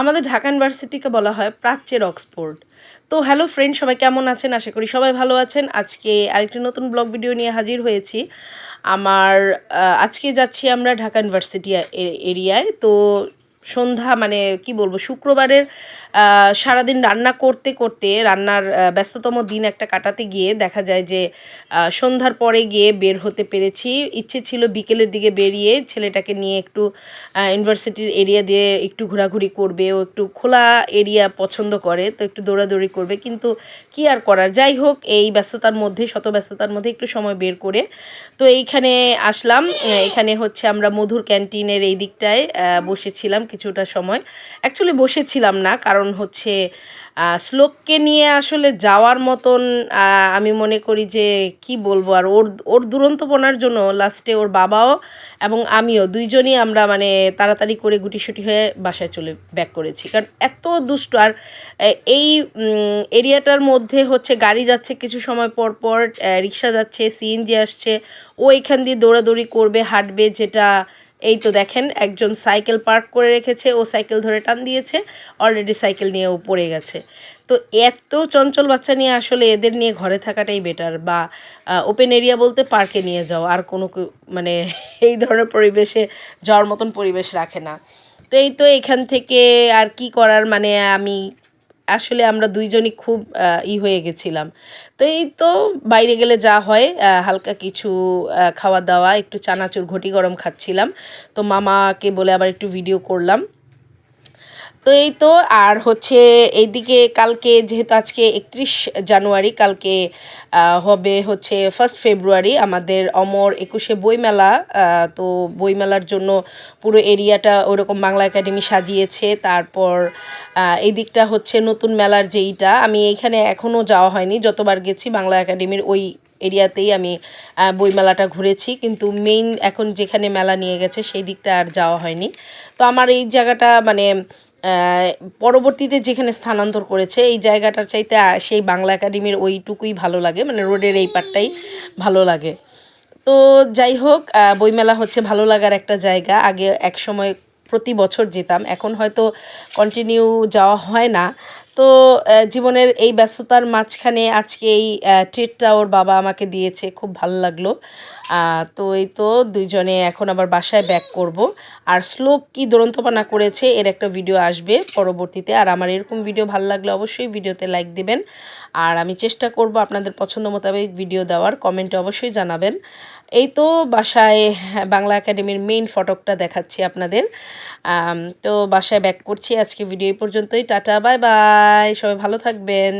আমাদের ঢাকা ইউনিভার্সিটিকে বলা হয় প্রাচ্যের অক্সফোর্ড। তো হ্যালো ফ্রেন্ড, সবাই কেমন আছেন? আশা করি সবাই ভালো আছেন। আজকে আরেকটি নতুন ব্লগ ভিডিও নিয়ে হাজির হয়েছি। আমার আজকে যাচ্ছি আমরা ঢাকা ইউনিভার্সিটি এরিয়ায়। তো সন্ধ্যা মানে কি বলব, শুক্রবারের সারাদিন রান্না করতে করতে রান্নার ব্যস্ততম দিন একটা কাটাতে গিয়ে দেখা যায় যে সন্ধ্যার পরে গিয়ে বের হতে পেরেছি। ইচ্ছে ছিল বিকেলের দিকে বেরিয়ে ছেলেটাকে নিয়ে একটু ইউনিভার্সিটির এরিয়া দিয়ে একটু ঘোরাঘুরি করবে। ও একটু খোলা এরিয়া পছন্দ করে, তো একটু দৌড়াদৌড়ি করবে। কিন্তু কি আর করার? যাই হোক, এই ব্যস্ততার মধ্যে, শত ব্যস্ততার মধ্যে একটু সময় বের করে, তো এইখানে আসলাম। এখানে হচ্ছে আমরা মধুর ক্যান্টিনের এই দিকটায় বসেছিলাম কিছুটা সময়। অ্যাকচুয়ালি বসেছিলাম না, কারণ হচ্ছে শ্লোককে নিয়ে আসলে যাওয়ার মতন আমি মনে করি যে কি বলব আর ওর ওর দুরন্তপনার জন্য লাস্টে ওর বাবাও এবং আমিও দুইজনই আমরা মানে তাড়াতাড়ি করে গুটিসুটি হয়ে বাসায় চলে ব্যাক করেছি। কারণ এত দুষ্ট আর এই এরিয়াটার মধ্যে হচ্ছে গাড়ি যাচ্ছে কিছু সময় পর পর রিক্সা যাচ্ছে, সিএনজি আসছে, ও এখান দিয়ে দৌড়াদৌড়ি করবে, হাঁটবে, যেটা এই তো দেখেন, একজন সাইকেল পার্ক করে রেখেছে, ও সাইকেল ধরে টান দিয়েছে অলরেডি সাইকেল নিয়ে ও পড়ে গেছে। তো এত চঞ্চল বাচ্চা নিয়ে আসলে এদের নিয়ে ঘরে থাকাটাই বেটার বা ওপেন এরিয়া বলতে পার্কে নিয়ে যাও আর কোনো মানে এই ধরনের পরিবেশে যাওয়ার মতন পরিবেশ রাখে না। তো এই তো এখান থেকে আর কি করার মানে আমি আসলে আমরা দুইজনই খুব ই হয়ে গেছিলাম। তো এই তো বাইরে গেলে যা হয় হালকা কিছু খাওয়া দাওয়া, একটু চানাচুর, ঘটি গরম খাচ্ছিলাম। তো মামাকে বলে আবার একটু ভিডিও করলাম। তো এই তো, আর হচ্ছে এইদিকে কালকে যেহেতু আজকে একত্রিশ জানুয়ারি, কালকে হবে হচ্ছে ফার্স্ট ফেব্রুয়ারি আমাদের অমর একুশে বইমেলা তো বইমেলার জন্য পুরো এরিয়াটা ওরকম বাংলা একাডেমি সাজিয়েছে। তারপর এই দিকটা হচ্ছে নতুন মেলার যেইটা, আমি এইখানে এখনও যাওয়া হয়নি, যতবার গেছি বাংলা একাডেমির ওই এরিয়াতেই আমি বইমেলাটা ঘুরেছি, কিন্তু মেইন এখন যেখানে মেলা নিয়ে গেছে সেই দিকটা আর যাওয়া হয়নি। তো আমার এই জায়গাটা মানে পরবর্তীতে যেখানে স্থানান্তর করেছে, এই জায়গাটার চাইতে সেই বাংলা একাডেমির ওইটুকুই ভালো লাগে মানে রোডের এই পার্টটাই ভালো লাগে। তো যাই হোক বইমেলা হচ্ছে ভালো লাগার একটা জায়গা। আগে এক সময় প্রতি বছর যেতাম, এখন হয়তো কন্টিনিউ যাওয়া হয় না। তো জীবনের এই ব্যস্ততার মাঝখানে আজকে এই ট্রিটটা ওর বাবা আমাকে দিয়েছে খুব ভালো লাগল। তো এই তো দুইজনে এখন আবার বাসায় ব্যাক করব। আর শ্লোক কি দুরন্তপনা করেছে এর একটা ভিডিও আসবে পরবর্তীতে। আর আমার এরকম ভিডিও ভালো লাগলে অবশ্যই ভিডিওতে লাইক দিবেন। আর আমি চেষ্টা করব আপনাদের পছন্দ মোতাবেক ভিডিও দেওয়ার কমেন্টে অবশ্যই জানাবেন। এই তো বাসায় হ্যাঁ, বাংলা একাডেমির মেইন ফটকটা দেখাচ্ছি আপনাদের। তো বাসায় ব্যাক করছি। আজকে ভিডিও পর্যন্তই। টাটা বাই বাই সবাই ভালো থাকবেন।